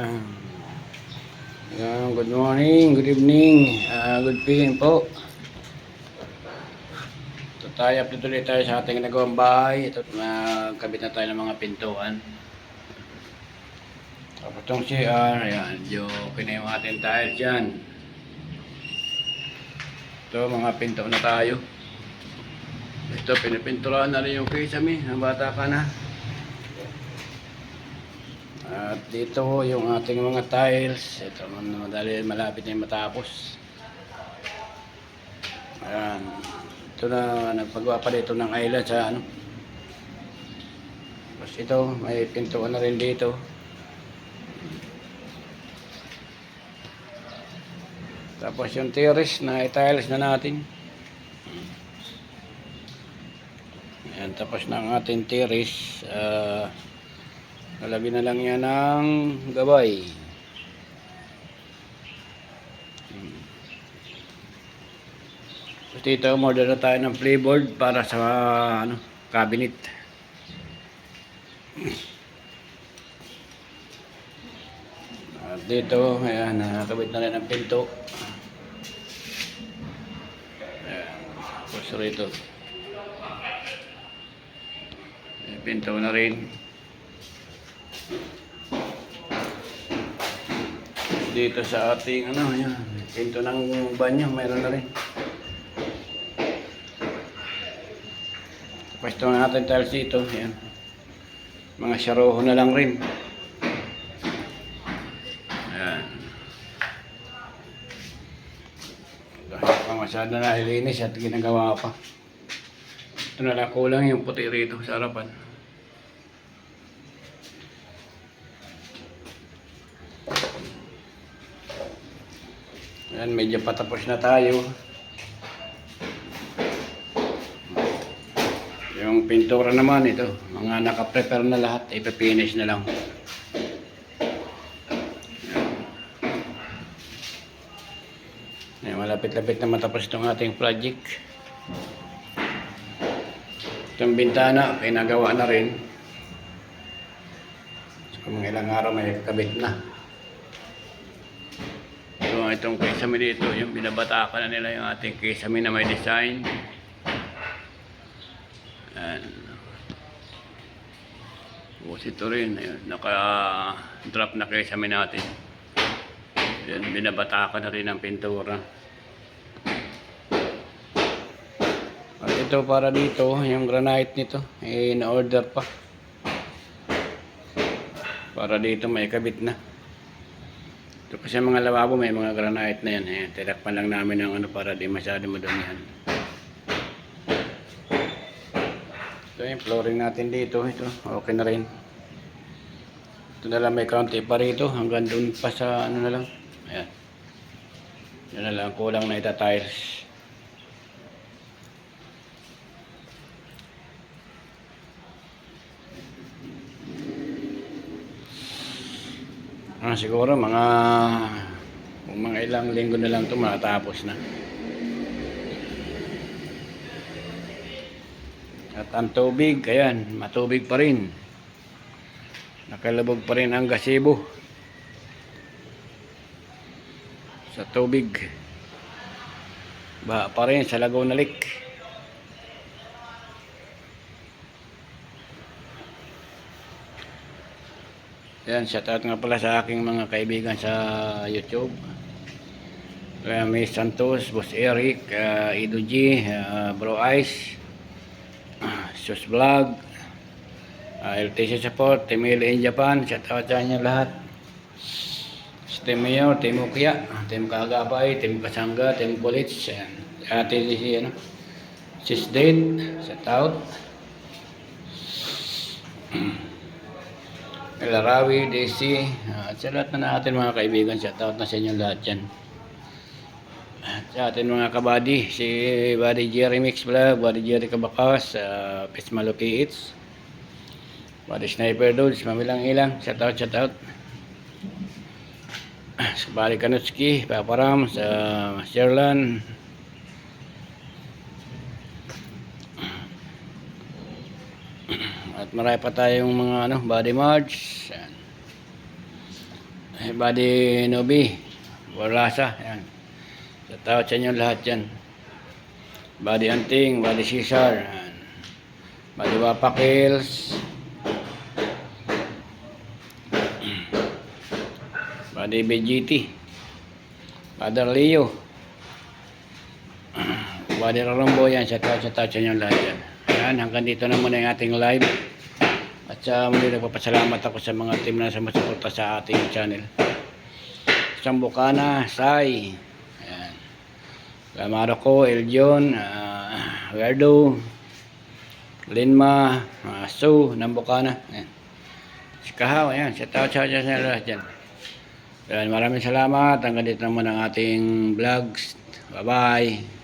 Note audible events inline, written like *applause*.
Ayan. Good morning, good evening, ah, good evening po. Ito tayo, update ulit tayo sa ating nagawang bahay. Ito, magkabit na tayo ng mga pintuan. Tapos itong CR, ayan, medyo pinayong ating tiles dyan. Ito, mga pinto na tayo. Ito, pinipinturahan na rin yung kisame, ang bata ka na. At dito yung ating mga tiles. Ito, madali malapit na matapos. Ayan. Ito na, nagpagawa pa dito ng island sa ano. Tapos ito, may pintuan na rin dito. Tapos yung terrace na tiles na natin. Ayan, tapos na ang ating terrace. Ah... Lalagyan na lang yan ng gabay. Tapos dito, order na tayo ng playboard para sa ano, cabinet. At dito, ayan, nakakabit na rin ang pinto. Ayan, tapos rito. Pinto na rin. Dito sa ating ano yan. Pinto ng banyo mayroon na rin. Tapos ito ang ating tiles dito yan. Mga syaroho na lang rin. Yan. Kahit pa masyado na ilinis at ginagawa pa. Ito na lang kulang yung puti rito sa harapan Yan, medyo patapos na tayo. Yung pintura naman ito, mga naka-prepare na lahat, ipipinish na lang. Malapit-lapit na matapos itong ating project. Itong bintana, pinagawa na rin. So, mga ilang araw may kakabit na. So, itong kisame dito, yung binabatakan na nila yung ating kisame na may design. Ayan. Tapos ito rin, naka-drop na kisame natin. Yan, binabatakan na rin ang pintura. At ito para dito, yung granite nito, eh, na-order pa. Para dito may kabit na. Ito kasi mga lababo may mga granite na yan. Eh. Tinakpan lang namin ng ano para di masyado madumihan. Ito yung flooring natin dito. Ito, okay na rin. Ito na lang may county pa rito. Hanggang doon pa sa ano na lang. Ayan. Yan na lang. Kulang na ita tiles. Ah, siguro mga kung mga ilang linggo na lang ito matapos na. At ang tubig, ayan, matubig pa rin. Nakalabog pa rin ang gasibo. Sa tubig. Ba pa rin sa Laguna Lake. Yan, shoutout nga pala sa aking mga kaibigan sa YouTube. Kaya may Santos, Boss Eric, uh, Ido G, uh, Bro Ice, uh, *clears throat* Sus Vlog, uh, LTC Support, Team L in Japan, shoutout sa inyo lahat. Si Team Mayor, Team Ukya, Team Kagabay, Team Kasangga, Team Kulits. Ate si ano, Sis Date, shoutout. *clears throat* Larawi, Daisy, at sa lahat na natin mga kaibigan, shoutout na sa inyo lahat yan. At sa atin mga kabady, si Buddy Jerry Mix Vlog, Buddy Jerry Kabakas, uh, Pismalo Kiits, Buddy Sniper Dudes, Mamilang Ilang, shoutout, shoutout. Sa Buddy Kanutski, Paparam, sa Sherlan, At marami pa tayong mga ano, body march. Yan. Buddy Nobi, Warlasa, yan. Tao sa inyo lahat yan. Buddy Anting, Buddy Cesar, yan. Buddy Wapakils, Buddy BGT, Father Leo, Buddy Rarumbo yan, sa tao sa tao sa inyo lahat yan. Yan, hanggang dito na muna yung ating live. At sa muli nagpapasalamat ako sa mga team na sumusuporta sa ating channel. Sambukana, Sai, ayan. Marco, Eljon, uh, Verdo, Linma, uh, Sue, Nambukana. Ayan. Si Kahaw, ayan. Si Tao Chow dyan sa lahat dyan. Ayan, maraming salamat. Hanggang dito naman ang ating vlogs. Bye-bye.